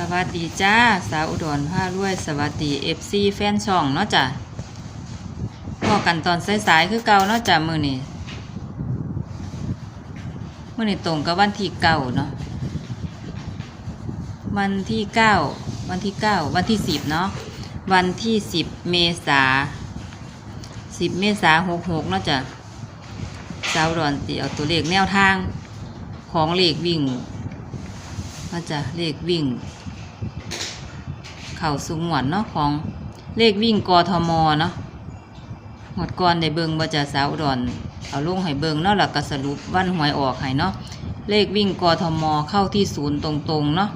สวัสดีจ้า สาวอุดรผ้ารวย สวัสดีเอฟซีแฟนช่องเนาะจ้ะพอกันตอนสายๆคือเก่าเนาะจ้ะมือนี้มือนี้ตรงกับวันที่เก้าเนาะวันที่เก้าวันที่เก้าวันที่สิบเนาะวันที่สิบเมษาสิบเมษาหกหกเนาะจ้ะสาวอุดรตีเอาตัวเลขแนวทางของเลขวิ่งก็จะเลขวิ่ง เข่าสูงหวดเนาะของเลขวิ่งกทมเนาะหมดก่อนได้เบิงบ่จะสาวดอนเอาลงให้เบิงเนาะแล้วก็สรุปวันหวยออกให้เนาะเลขวิ่งกทมเข้าที่ศูนย์ตรงๆเนาะ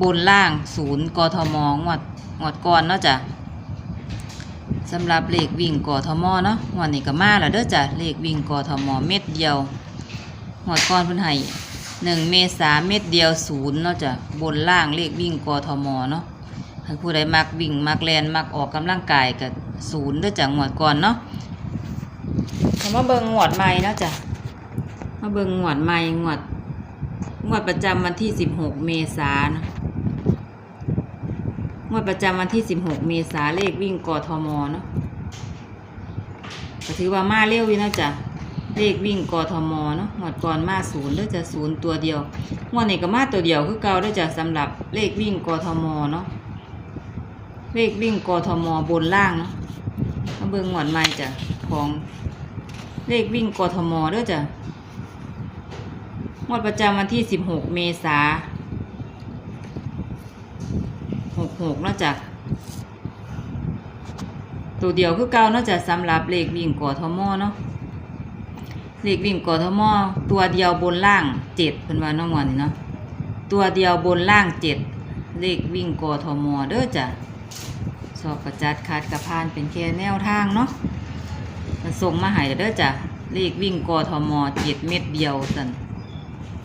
บนล่างศูนย์กทมงวดงวดก่อนเนาะจ้ะสำหรับเลขวิ่งกทมเนาะงวดนี้ก็มาแล้วเด้อจ้ะเลขวิ่งกทมเม็ดเดียวงวดก่อนเพิ่นให้หนึ่งเมษาเม็ดเดียวศูนย์เนาะจ้ะบนล่างเลขวิ่งกทมเนาะ ให้ผู้ใดมักวิ่งมักแลนมักออกกำลังกายกับศูนย์ด้วยจ้ะงวดก่อนเนาะคำว่าเบิงงวดใหม่เนาะจ้ะมาเบิงงวดใหม่งวดงวดประจำวันที่สิบหกเมษาเนงวดประจำวันที่สิบหกเมษาเลขวิ่งกทมเนาะก็ถือว่ามาเร็วอยู่เนาะจ้ะเลขวิ่งกทมเนาะหมดก่อนมาศูนย์ด้อจะศูนย์ตัวเดียวงวดนี้ก็มาตัวเดียวคือเก่าด้อจะสำหรับเลขวิ่งกทมเนาะ เลขวิ่งกทมบนล่างเนาะมาเบิ่งหมวดใหม่จ้ะของเลขวิ่งกทมเด้อจ้ะงวดประจำวันที่สิบหกเมษาหกหกเนาะจ้ะตัวเดียวคือเก่าเนาะจ้ะสำหรับเลขวิ่งกทมเนาะเลขวิ่งกทมตัวเดียวบนล่างเจ็ดเป็นว่าน้องวันนี่เนาะตัวเดียวบนล่างเจ็ดเลขวิ่งกทมเด้อจ้ะ สอบประจัดขาดกระพานเป็นแค่แนวทางเนาะมาส่งมาให้เด้อจ้ะเลขวิ่งกอทมเจ็ดเม็ดเดียวสัน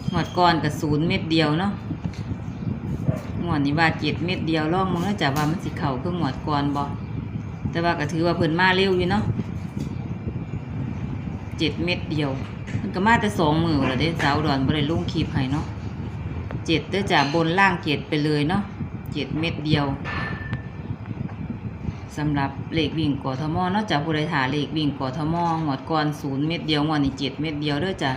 หมวดก่อนกับศูนย์เม็ดเดียวเนาะหมวดนี้ว่าเจ็ดเม็ดเดียวล่องมึงเด้อจ้ะว่ามันสิเข่าคือหมวดก่อนบ่แต่ว่าก็ถือว่าเพิ่นมาเร็วอยู่เนาะเจ็ดเม็ดเดียว มันก็มาแต่สองมือแล้วเด้สาวดอนบ่ได้ลงคลิปให้เนาะเจ็ดเด้อจ้ะบนล่างเจ็ดไปเลยเนาะเจ็ดเม็ดเดียว สำหรับเลขวิ่งกอทมเนาะจ้ะผู้ใดถาเลขวิ่งกอทมหมดก่อนศูนย์เม็ดเดียวงวดนี้เจ็ดเม็ดเดียวเด้อจ้ะ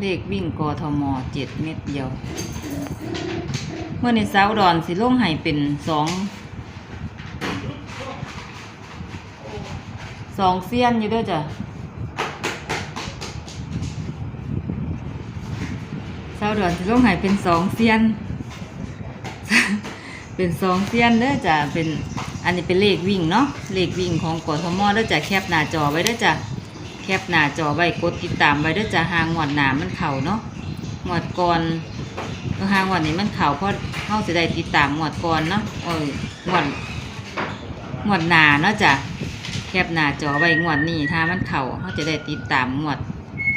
เลขวิ่งกทมเจ็ดเม็ดเดียว เมื่อในสาวดอนสิลงให้เป็นสองสองเสี้ยนอยู่ด้วยจ้ะเศร้าดอนจะต้องใหายเป็นสองเสี้ยน เป็นสองเสี้ยนเด้อจ้ะเป็นอันนี้เป็นเลขวิ่งเนาะเลขวิ่งของกทมเด้อจ้ะแคปหน้าจอไว้เด้อจ้ะแคปหน้าจอไว้กดติดตามไว้เด้อจ้ะหางหวดหนามันเข่าเนาะหวดก่อนก็หางหวดนี้มันเข่าเพราะเฮาสิได้ติดตามหวดก่อนเนาะเออหวดหวดหนาเนาะจ้ะแคบหน้าจอไว้งวดนี้ถ้ามันเข่าเขาจะได้ติดตามงวด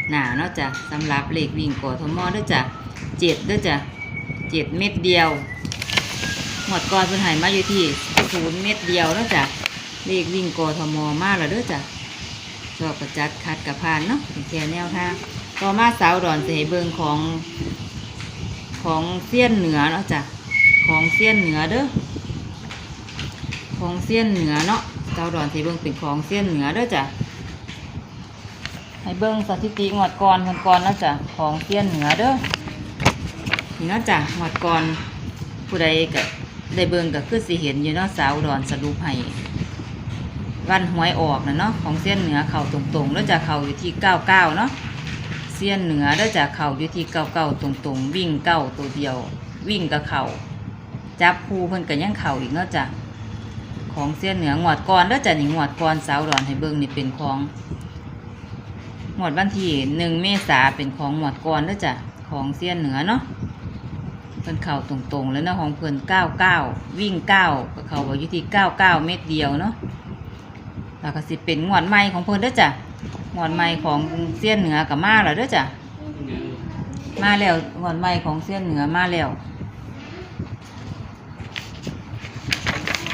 หนาเนาะจ้ะสำหรับเลขวิ่งกทมด้วยจ้ะเจ็ดด้วยจ้ะเจ็ดเม็ดเดียว งวดก่อนเพิ่นหายมาอยู่ที่ศูนย์เม็ดเดียวนะจ้ะเลขวิ่งกทมมาแล้วเด้อจ้ะชอบประจัดคัดกับพานเนาะแค่แนวทางต่อมาสาวดอนเสเบิงของของเสี้ยนเหนือเนาะจ้ะของเสี้ยนเหนือเด้อของเสี้ยนเหนือเนาะเจ้าดอนเสีเบิ้งเป็นของเสี้ยนเหนือเด้อจ้ะให้เบิ้งสถิติงวดก่อนคนก่อนแล้วจ้ะของเสี้ยนเหนือเด้อนี่เนาะจ้ะงวดก่อนผู้ใดก็ ได้เบิงก็คือสิเห็นอยู่เนาะสาวดอนสรุปให้วันหวยออกนะเนาะของเส้นเหนือเข่าตรงๆแล้วจะเข่าอยู่ที่เก้าเก้าเนาะเส้นเหนือแล้วจะเข่าอยู่ที่เก้าเก้าตรงๆ วิ่งเก้าตัวเดียว วิ่งกับเข่าจับคู่เพิ่นก็ยังเข่าอีกเนาะจ้ะของเสี้ยนเหนือหวดก่อนแล้วจะนี่หวดก่อนสาวดอนให้เบิ่งนี่เป็นของหวดวันที่หนึ่งเมษาเป็นของหวดก่อนแล้วจ้ะของเสี้ยนเหนือเนาะ พิ่นเข่าตรงๆ แล้วเนาะของเพิ่นเก้าเก้าวิ่งเก้าก็เข่าอยู่ที่เก้าเก้าเม็ดเดียวเนาะแล้วก็สิเป็นหวดใหม่ของเพิ่นเด้อจ้ะหวดใหม่ของเสี้ยนเหนือกับมาแล้วเด้อจ้ะมาแล้วหวดใหม่ของเสี้ยนเหนือมาแล้ว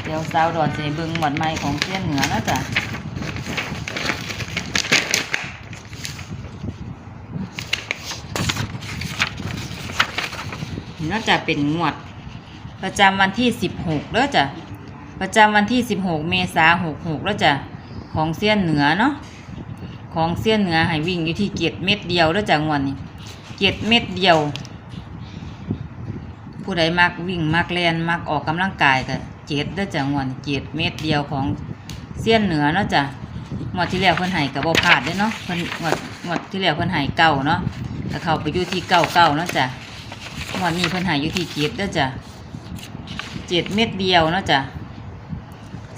เดี๋ยวสาวดอนให้เบิ่งหมวดใหม่ของเสี้ยนเหนือแล้วจ้ะ เนาะจะเป็นงวด ประจำวันที่สิบหกแล้วจ้ะประจำวันที่สิบหกเมษาหกหกแล้วจ้ะของเสี้ยนเหนือเนาะของเสี้ยนเหนือให้วิ่งอยู่ที่เกียรเม็ดเดียวแล้วจ้ะงวดนี้เกียรเม็ดเดียว ผู้ใดมักวิ่งมักแลนมักออกกำลังกายก็เจ็ดแล้วจ้ะงวดนี้เจ็ดเม็ดเดียวของเสี้ยนเหนือเนาะจ้ะงวดที่แล้วเพิ่นให้กับบ่พลาดเด้เนาะเพิ่นงวดงวดที่แล้วเพิ่นให้เก้าเนาะก็เขาไปอยู่ที่เก้าเก้าเนาะจ้ะ วดนี้เพิ่นให้อยู่ที่เจ็ดเด้อจ้ะเจ็ดเม็ดเดียวเนาะจ้ะ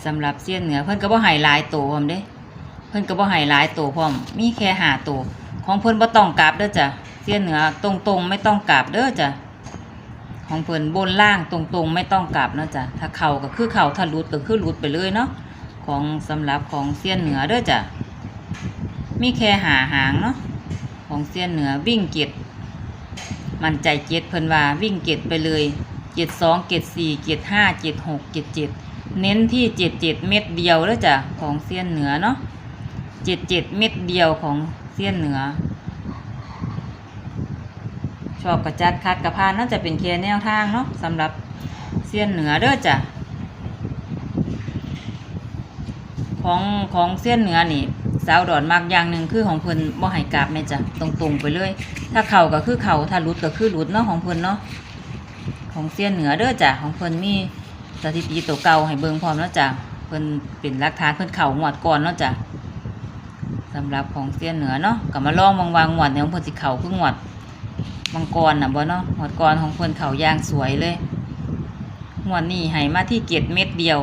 สำหรับเสี้ยนเหนือเพิ่นก็บ่ให้หลายโตพร้อมเด้เพิ่นก็บ่ให้หลายโตพร้อม มีแค่หาโตของเพิ่นบ่ต้องกลับเด้อจ้ะเสี้ยนเหนือตรงๆ ไม่ต้องกลับเด้อจ้ะของเพิ่นบนล่างตรงๆ ไม่ต้องกลับเนาะจ้ะถ้าเข่าก็คือเข่าถ้าหลุดก็คือหลุดไปเลยเนาะของสำหรับของเสี้ยนเหนือเด้อจ้ะมีแค่หาหางเนาะของเสี้ยนเหนือวิ่งเก็ด มันใจเจ็ดเพิ่นว่าวิ่งเก็ดไปเลยเจ็ดสองเจ็ดสี่เจ็ดห้าเจ็ดหกเจ็ดเจ็ดเน้นที่เจ็ดเจ็ดเม็ดเดียวแล้วจ้ะของเซียนเหนือเนาะเจ็ดเจ็ดเม็ดเดียวของเซียนเหนือ ชอบกระจัดคัดกระพานน่าจะเป็นแค่แนวทางเนาะสำหรับเซียนเหนือเด้อจ้ะของของเซียนเหนือนี่ สาวดอนมากอย่างหนึ่งคือของเพิ่นบ่ให้กราบแม่จ้ะตรงๆไปเลย ถ้าเข่าก็คือเข่าถ้าหลุดก็คือหลุดเนาะของเพิ่นเนาะของเสี้ยนเหนือเด้อจ้ะของเพิ่นมีสถิติตัวเก่าให้เบิ่งพร้อมแล้วจ้ะเพิ่นเป็นหลักฐานเพิ่นเข่าหวดก่อนเนาะจ้ะสำหรับของเสี้ยนเหนือเนาะก็มาลองวางวางหวดในของเพิ่นสิเข่าคือหวดมังกรน่ะบ่เนาะหวดกรของเพิ่นเข่าย่างสวยเลยหวดนี้ให้มาที่เกตเม็ดเดียว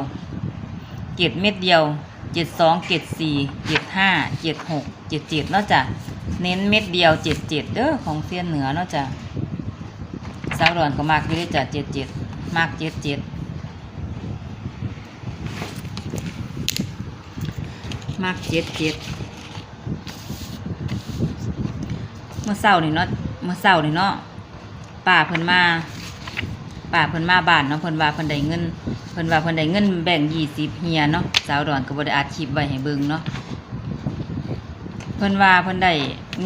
เกตเม็ดเดียว เจ็ดสองเจ็ดสี่เจ็ดห้าเจ็ดหกเจ็ดเจ็ดเนาะจ้ะเน้นเม็ดเดียวเจ็ดเจ็ดเด้อของเสี้ยนเหนือเนาะจ้ะสาวดอนก็มากอยู่ได้จ้ะเจ็ดเจ็ดมากเจ็ดเจ็ดมากเจ็ดเจ็ดเมื่อเศร้านี่เนาะเมื่อเศร้านี่เนาะป้าเพิ่นมา ป้าเพิ่นมาบ้านเนาะเพิ่นว่าเพิ่นได้เงินเพิ่นว่าเพิ่นได้เงินแบ่งยี่สิบเฮียเนาะสาวดอนก็บ่ได้อัดคลิปไว้ให้เบิ่งเนาะเพิ่นว่าเพิ่นได้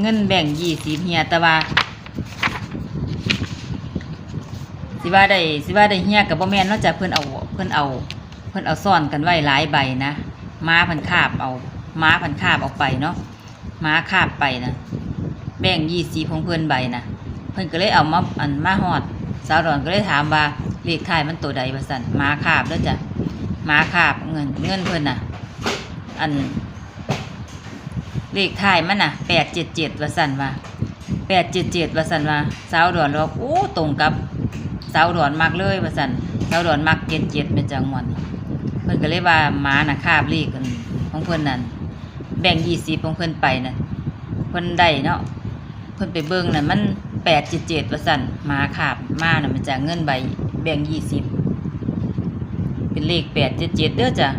เงินแบ่งยี่สิบเฮียแต่ว่าสิว่าได้สิว่าได้เฮียกับบ่แม่นเนอกจากเพิ่นเอาเพิ่นเอา เพิ่นเอาซ่อนกันไว้หลายใบนะม้าพิ่นคาบเอาม้าพิ่นคาบออกไปเนาะม้าคาบไปนะแบ่งยี่สีของเพิ่นใบนะเพิ่นก็เลยเอามาอันมาฮอด สาวดอนก็เลยถามว่าเลขท้ายมันตัวใดว่าซั่นมาคาบแล้วจ้ะมาคาบเงินเงินเพิ่นน่ะ อันเลขท้ายมันน่ะแปดเจ็ดเจ็ดว่าซั่นว่าแปดเจ็ดเจ็ดว่าซั่นว่าสาวดอนบอกโอ้ตรงกับสาวดอนมักเลยว่าสันสาวดอนมักเจ็ดเจ็ดเป็นจังหวัดเพิ่นก็เลยว่าหมาน่ะคาบเลขกันของเพิ่นนั่นแบ่งยี่สิบของเพิ่นไปน่ะเพิ่นได้เนาะเพิ่นไปเบิ่งน่ะมัน แปดเจ็ดเจ็ดว่าสันมาคาบมาน่ะมันจะเงินใบแบ่งยี่สิบเป็นเลขแปดเจ็ดเจ็ดเด้อจ้ะ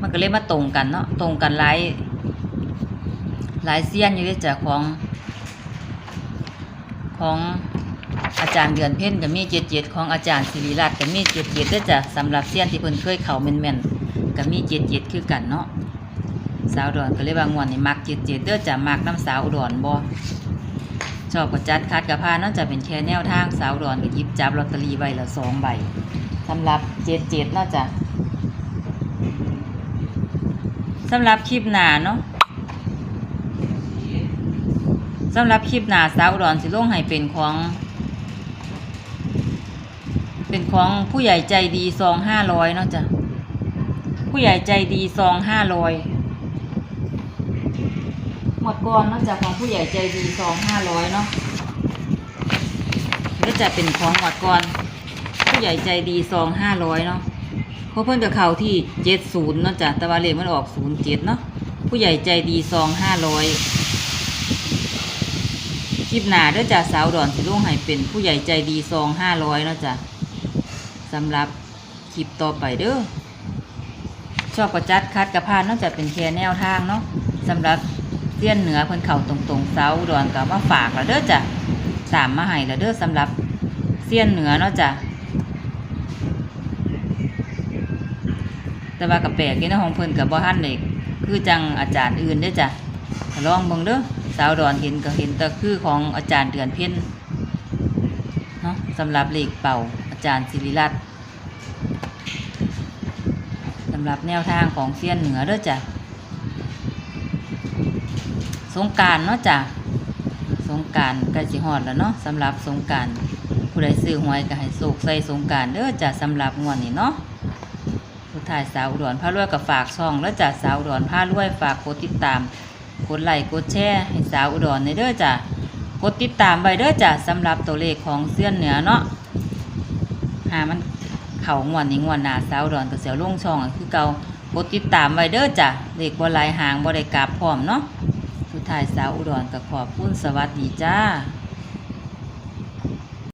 มันก็เลยมาตรงกันเนาะตรงกันหลายหลายเสี้ยนอยู่เด้อจ้ะของ ของอาจารย์เดือนเพ่นกับมีเจ็ดเจ็ดของอาจารย์ศิริรัตน์กับมีเจ็ดเจ็ดด้วยจ้ะสำหรับเสี้ยนที่เพิ่นเคยเข่าแม่นๆกับมีเจ็ดเจ็ดคือกันเนาะสาวดอนก็เลยว่างวนนี่มักเจ็ดเจ็ดเด้อจ้ะมักน้ำสาวอุดอนบ่ ชอบกระจัดคัดกระพานเนาจะเป็นแค่แนวทางสาวดอนก็หยิบจับลอตเตอรี่ใบละสองใบสำหรับเจ็ดเจ็ดเนาจะสำหรับคลิปหนาเนาะสำหรับคลิปหนาสาวอุดรสิลงให้เป็นของ เป็นของผู้ใหญ่ใจดีซองห้าร้อยเนาะจ้ะผู้ใหญ่ใจดีซองห้าร้อย หมดก่อนนาะจ้ะของผู้ใหญ่ใจดีซองห้าร้อยเนาะก็จะเป็นของหมดก่อน ผู้ใหญ่ใจดีซองห้าร้อยเนาะเขาเพิ่นกับเขาที่เจ็ดศูนย์นาะจ้ะต่ว่าเลมันออกศูนย์เจ็ดเนาะผู้ใหญ่ใจดีซองห้าร้อยคลิปหนาเด้อจ้ะสาวดอนสิลุงให้เป็นผู้ใหญ่ใจดีซองห้าร้อยเนาะจ้ะสำหรับคลิปต่อไปเด้อชอบประจัดคัดกระพานนาะจะเป็นแค่แนวทางเนาะสำหรับ เสี้ยนเหนือเพิ่นเข่าตรงๆเสาดอนก็มาฝากแล้วเด้อจ้ะสามมาให้แล้วเด้อสำหรับเสี้ยนเหนือเนาะจ้ะแต่ว่ากับแปลกนี่นะของเพิ่นกับบ่ทันเลยคือจังอาจารย์อื่นเด้อจ้ะลองเบิ่งเด้อสาวดอนเห็นก็เห็นแต่คือของอาจารย์เดือนเพ็ญเนาะสำหรับเลขเป่าอาจารย์ศิริรัตน์สำหรับแนวทางของเซียนเหนือเด้อจ้ะ สงการเนาะจ้ะสงการใกล้สิฮอดแล้วเนาะสำหรับสงการผู้ใดซื้อหวยก็ให้โศกใส่สงการเด้อจ้ะสำหรับงวดนี้เนาะผู้ถ่ายสาวอุดรพารวยกับฝากช่องแล้วจ้ะสาวอุดรพารวยฝากกดติดตามกดไลค์กดแชร์ให้สาวอุดรในเด้อจ้ะกดติดตามไว้เด้อจ้ะสำหรับตัวเลขของเสื้อเหนือเนาะหามันเข่างวนนี้งวนหนาสาวอุดรตัวเสียวลงช่องคือเก่ากดติดตามไว้เด้อจ้ะเลขบ่หลายหางบ่ได้กลับพร้อมเนาะ ถ่ายสาวอุดรกับขอบคุณสวัสดีจ้า